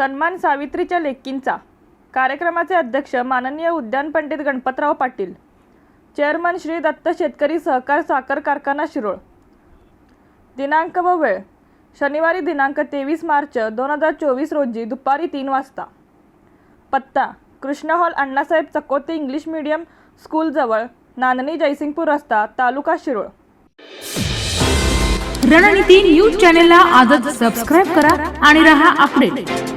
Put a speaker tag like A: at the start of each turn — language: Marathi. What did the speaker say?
A: सन्मान सावित्रीच्या लेकींचा. कार्यक्रमाचे अध्यक्ष माननीय उद्यान पंडित गणपतराव पाटील. चेअरमन श्री दत्त शेतकरी सहकार साखर कारखाना शिरोळ. दिनांक व वेळ. शनिवारी दिनांक तेवीस मार्च दोन हजार चोवीस रोजी दुपारी तीन वाजता. पत्ता. Krishna hall Annasaheb Chakote English medium स्कूलजवळ Nandani Jaysingpur रस्ता तालुका शिरोळ.
B: रणनीती न्यूज चॅनेलला आजच सबस्क्राईब करा आणि रहा अपडेट